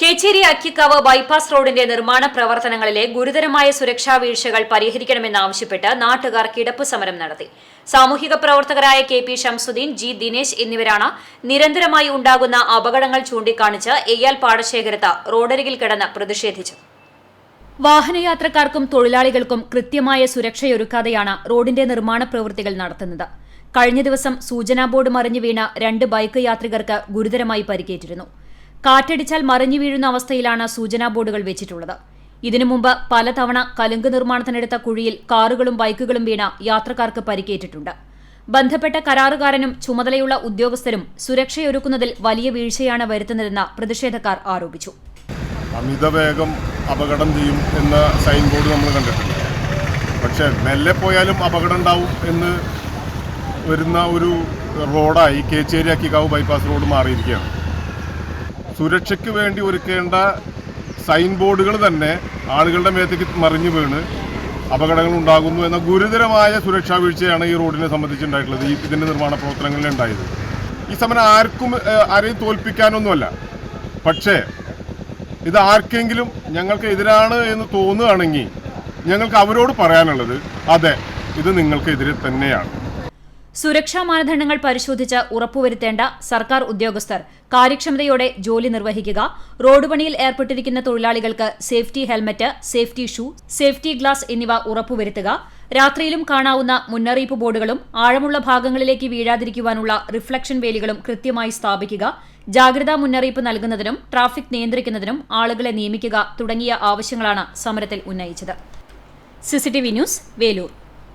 Kecheri Akkikavu bypass റോഡിന്റെ നിർമ്മാണ പ്രവർത്തനങ്ങളിലെ ഗുരുതരമായ സുരക്ഷാ വീഴ്ചകൾ പരിഹരിക്കണമെന്നാവശ്യപ്പെട്ട് നാട്ടുകാർ കിടപ്പ് സമരം നടത്തി. സാമൂഹിക പ്രവർത്തകരായ K P Shamsuddin G Dinesh എന്നിവരാണ് നിരന്തരമായി ഉണ്ടാകുന്ന അപകടങ്ങൾ ചൂണ്ടിക്കാണിച്ച് എയ്യാൽ പാടശേഖരത്ത് റോഡരികിൽ കിടന്ന് പ്രതിഷേധിച്ചു വാഹനയാത്രക്കാർക്കും തൊഴിലാളികൾക്കും കൃത്യമായ സുരക്ഷയൊരുക്കാതെയാണ് റോഡിന്റെ നിർമ്മാണ പ്രവൃത്തികൾ നടത്തുന്നത്. കഴിഞ്ഞ ദിവസം സൂചനാ ബോർഡ് മറിഞ്ഞു വീണ രണ്ട് ബൈക്ക് യാത്രികർക്ക് ഗുരുതരമായി പരിക്കേറ്റിരുന്നു. കാറ്റടിച്ചാൽ മറിഞ്ഞു വീഴുന്ന അവസ്ഥയിലാണ് സൂചനാ ബോർഡുകൾ വെച്ചിട്ടുള്ളത്. ഇതിനു മുമ്പ് പലതവണ കലുങ്ക് നിർമ്മാണത്തിനെടുത്ത കുഴിയിൽ കാറുകളും ബൈക്കുകളും വീണ യാത്രക്കാർക്ക് പരിക്കേറ്റിട്ടുണ്ട്. ബന്ധപ്പെട്ട കരാറുകാരനും ചുമതലയുള്ള ഉദ്യോഗസ്ഥരും സുരക്ഷയൊരുക്കുന്നതിൽ വലിയ വീഴ്ചയാണ് വരുത്തുന്നതെന്ന് പ്രതിഷേധക്കാർ ആരോപിച്ചു. അമിതവേഗം അപകടം ചെയ്യും എന്ന സൈൻ ബോർഡ് നമ്മൾ കണ്ടിട്ടുണ്ട്. പക്ഷേ മെല്ലെ പോയാലും അപകടം ഉണ്ടാവും എന്ന് വരുന്ന ഒരു റോഡായി കേച്ചേരി അക്കിക്കാവ് ബൈപ്പാസ് റോഡ് മാറിയിരിക്കുകയാണ്. സുരക്ഷയ്ക്ക് വേണ്ടി ഒരുക്കേണ്ട സൈൻ ബോർഡുകൾ തന്നെ ആളുകളുടെ മേത്തേക്ക് മറിഞ്ഞു വീണ് അപകടങ്ങൾ ഉണ്ടാകുന്നു എന്ന ഗുരുതരമായ സുരക്ഷാ വീഴ്ചയാണ് ഈ റോഡിനെ സംബന്ധിച്ചുണ്ടായിട്ടുള്ളത് ഈ ഇതിന്റെ നിർമ്മാണ പ്രവർത്തനങ്ങളിൽ ഉണ്ടായത്. ഈ സമരം ആർക്കും ആരെയും തോൽപ്പിക്കാനൊന്നുമല്ല. പക്ഷേ ഇത് ആർക്കെങ്കിലും ഞങ്ങൾക്ക് എതിരാണ് എന്ന് തോന്നുകയാണെങ്കിൽ ഞങ്ങൾക്ക് അവരോട് പറയാനുള്ളത് അതെ ഇത് നിങ്ങൾക്കെതിരെ തന്നെയാണ്. സുരക്ഷാ മാനദണ്ഡങ്ങൾ പരിശോധിച്ച് ഉറപ്പുവരുത്തേണ്ട സർക്കാർ ഉദ്യോഗസ്ഥർ കാര്യക്ഷമതയോടെ ജോലി നിർവഹിക്കുക. റോഡ് പണിയിൽ ഏർപ്പെട്ടിരിക്കുന്ന തൊഴിലാളികൾക്ക് safety helmet safety shoe safety glass എന്നിവ ഉറപ്പുവരുത്തുക. രാത്രിയിലും കാണാവുന്ന മുന്നറിയിപ്പ് ബോർഡുകളും ആഴമുള്ള ഭാഗങ്ങളിലേക്ക് വീഴാതിരിക്കുവാനുള്ള റിഫ്ലക്ഷൻ വേലികളും കൃത്യമായി സ്ഥാപിക്കുക. ജാഗ്രതാ മുന്നറിയിപ്പ് നൽകുന്നതിനും ട്രാഫിക് നിയന്ത്രിക്കുന്നതിനും ആളുകളെ നിയമിക്കുക തുടങ്ങിയ ആവശ്യങ്ങളാണ് സമരത്തിൽ ഉന്നയിച്ചത്. CCTV news Velur.